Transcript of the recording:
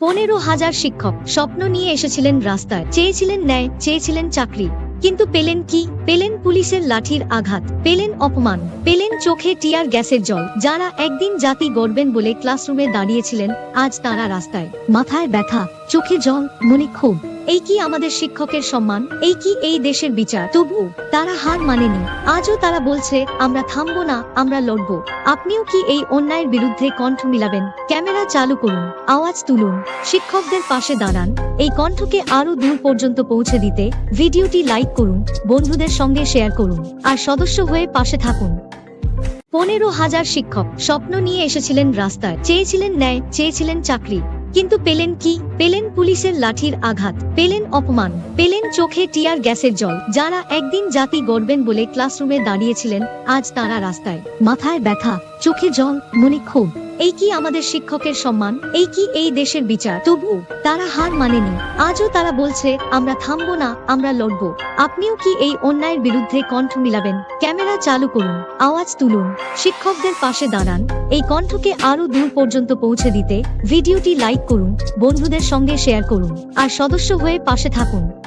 পনেরো হাজার শিক্ষক স্বপ্ন নিয়ে এসেছিলেন রাস্তায়। চেয়েছিলেন ন্যায়, চেয়েছিলেন চাকরি। কিন্তু পেলেন কি? পেলেন পুলিশের লাঠির আঘাত, পেলেন অপমান, পেলেন চোখে টিয়ার গ্যাসের জল। যারা একদিন জাতি গড়বেন বলে ক্লাসরুমে দাঁড়িয়েছিলেন, আজ তারা রাস্তায়। মাথায় ব্যথা, চোখে জল, মনে ক্ষোভ। এই কি আমাদের শিক্ষকের সম্মান? এই কি এই দেশের বিচার? তবু তারা হার মানেনি। আজও তারা বলছে, আমরা থামবো না, আমরা লড়বো। আপনিও কি এই অন্যায়ের বিরুদ্ধে কণ্ঠ মিলাবেন? ক্যামেরা চালু করুন, আওয়াজ তুলুন, শিক্ষকদের পাশে দাঁড়ান। এই কণ্ঠকে আরও দূর পর্যন্ত পৌঁছে দিতে ভিডিওটি লাইক করুন, বন্ধুদের সঙ্গে শেয়ার করুন, আর সদস্য হয়ে পাশে থাকুন। পনেরো হাজার শিক্ষক স্বপ্ন নিয়ে এসেছিলেন রাস্তায়। চেয়েছিলেন ন্যায়, চেয়েছিলেন চাকরি। কিন্তু পেলেন কি? পেলেন পুলিশের লাঠির আঘাত, পেলেন অপমান, পেলেন চোখে টিয়ার গ্যাসের জল। যারা একদিন জাতি গড়বেন বলে ক্লাসরুমে দাঁড়িয়েছিলেন, আজ তারা রাস্তায়। মাথায় ব্যথা, চোখে জল, মনে ক্ষোভ। এই কি আমাদের শিক্ষকের সম্মান? এই কি এই দেশের বিচার? তবু তারা হার মানেনি। আজও তারা বলছে, আমরা থামবো না, আমরা লড়বো। আপনিও কি এই অন্যায়ের বিরুদ্ধে কণ্ঠ মিলাবেন? ক্যামেরা চালু করুন, আওয়াজ তুলুন। শিক্ষকদের পাশে দাঁড়ান। এই কণ্ঠকে আরও দূর পর্যন্ত পৌঁছে দিতে ভিডিওটি লাইক করুন, বন্ধুদের সঙ্গে শেয়ার করুন, আর সদস্য হয়ে পাশে থাকুন।